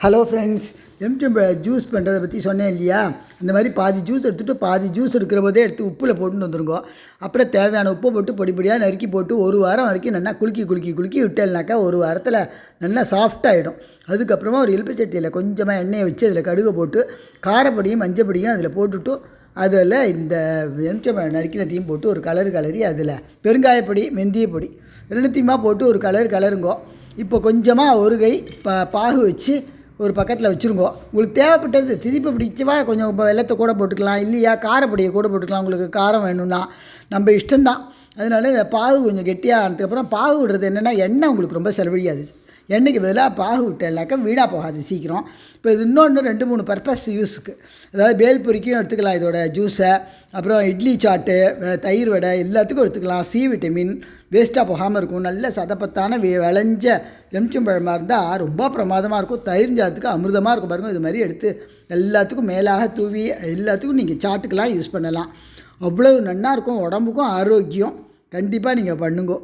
Hello friends empty juice பண்ணுறதை பற்றி சொன்னேன் இல்லையா? இந்த மாதிரி பாதி ஜூஸ் எடுத்துகிட்டு பாதி ஜூஸ் இருக்கிற போதே எடுத்து உப்பில் போட்டுன்னு வந்துருங்கோ. அப்புறம் தேவையான உப்பை போட்டு பொடி பொடியாக நறுக்கி போட்டு ஒரு வாரம் வரைக்கும் நல்லா குலுக்கி குலுக்கி குலுக்கி விட்டேல்னாக்கா ஒரு வாரத்தில் நல்லா சாஃப்டாகிடும் அதுக்கப்புறமா ஒரு எலுப்பு சட்டியில் கொஞ்சமாக எண்ணெயை வச்சு அதில் கடுகை போட்டு காரப்பொடியும் மஞ்சப்பொடியும் அதில் போட்டுவிட்டு அதில் இந்த எலுமிச்சம்பழம் நறுக்கினத்தையும் போட்டு ஒரு கலர் கலரி அதில் பெருங்காயப்பொடி மெந்தியப்பொடி ரெண்டுத்தையுமா போட்டு ஒரு கலர் கலருங்கோ. இப்போ கொஞ்சமாக ஒரு கை ப பாகு வச்சு ஒரு பக்கத்தில் வச்சுருங்கோ. உங்களுக்கு தேவைப்பட்டது திதிப்பு பிடிச்சவா கொஞ்சம் இப்போ வெள்ளத்தை கூட போட்டுக்கலாம் இல்லையா? காரப்பொடியை கூட போட்டுக்கலாம். உங்களுக்கு காரம் வேணும்னா. நம்ம இஷ்டம்தான். அதனால இந்த பாகு கொஞ்சம் கெட்டியாக ஆனதுக்கப்புறம் பாகு விடுறது என்னென்னா எண்ணெய் உங்களுக்கு ரொம்ப செலவழியாது. எண்ணெய்க்கு பதிலாக பாகு விட்டேன்னாக்கா வீணாக போகாது சீக்கிரம். இப்போ இது இன்னொன்று ரெண்டு மூணு பர்பஸ் யூஸுக்கு அதாவது பேல்பொரிக்கும் எடுத்துக்கலாம் இதோட ஜூஸை அப்புறம் இட்லி சாட்டு தயிர் வடை எல்லாத்துக்கும் எடுத்துக்கலாம். சி விட்டமின் வேஸ்ட்டாக போகாமல் இருக்கும். நல்ல சதப்பத்தான விளைஞ்ச எலுமிச்சம்பழமாக இருந்தால் ரொம்ப பிரமாதமாக இருக்கும். தயிர் சாதத்துக்கு அமிர்தமாக இருக்கும் பாருங்கள் இது மாதிரி எடுத்து எல்லாத்துக்கும் மேலாக தூவி எல்லாத்துக்கும் நீங்கள் சாட்டுக்கெலாம் யூஸ் பண்ணலாம். அவ்வளவு நன்னா இருக்கும். உடம்புக்கும் ஆரோக்கியம். கண்டிப்பாக நீங்கள் பண்ணுங்க.